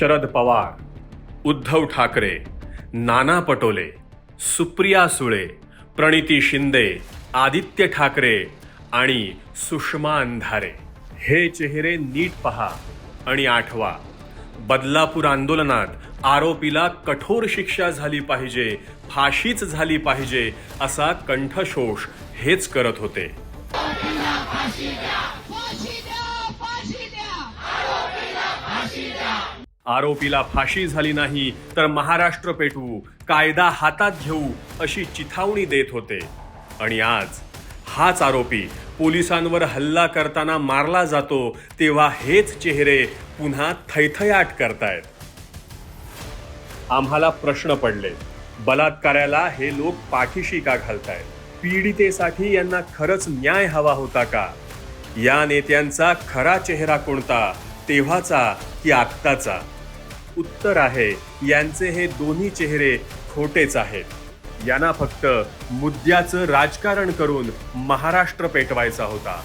शरद पवार उद्धव ठाकरे नाना पटोले सुप्रिया सुळे प्रणिती शिंदे आदित्य ठाकरे आणि सुषमा अंधारे. हे चेहरे नीट पहा आणि आठवा बदलापूर आंदोलनात आरोपीला कठोर शिक्षा झाली पाहिजे फाशीच झाली पाहिजे असा कंठशोष हेच करत होते फाशी द्या फाशी द्या आरोपीला फाशी झाली नाही तर महाराष्ट्र पेटवू कायदा हातात घेऊ अशी चिथावणी देत होते. आणि आज हाच आरोपी पोलिसांवर हल्ला करताना मारला जातो तेव्हा हेच चेहरे पुन्हा थैथयाट करतायत. आम्हाला प्रश्न पडले बलात्काराला हे लोक पाठीशी का घालतायत? पीडितेसाठी यांना खरंच न्याय हवा होता का? या नेत्यांचा खरा चेहरा कोणता? तेव्हाचा की आत्ताचा. उत्तर आहे यांचे हे दोन्ही चेहरे खोटेच आहेत. यांना फक्त मुद्द्याचं राजकारण करून महाराष्ट्र पेटवायचा होता.